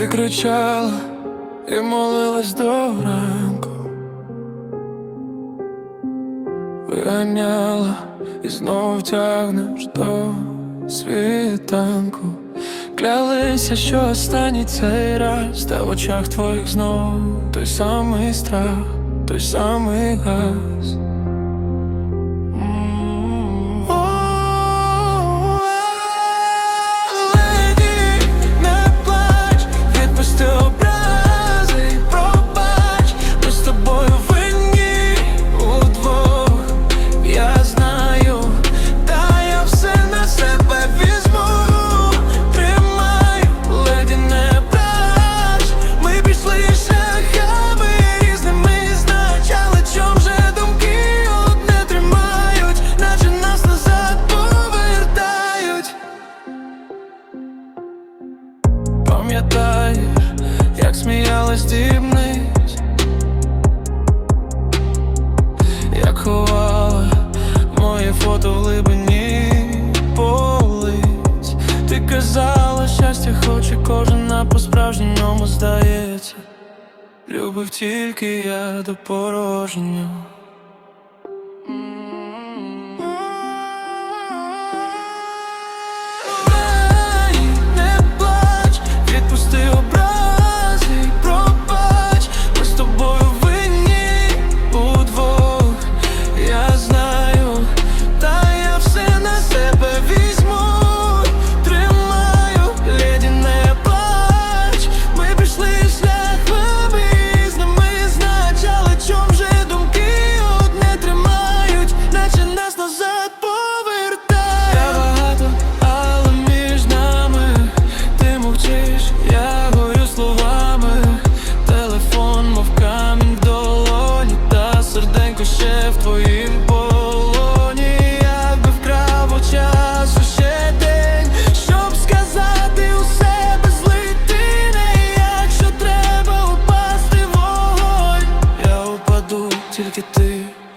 Ти кричала і молилась до ранку, виганяла і знов тягнеш до світанку. Клялися, що останній цей раз, та в очах твоїх знов той самий страх, той самий газ. пам'ятаєш, як сміялась дібниць, як ховала моє фото в глибині полиць. Ти казала, щастя, хоче кожен, а по справжньому здається. Любив тільки я до порожнього.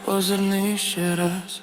Позирни ще раз.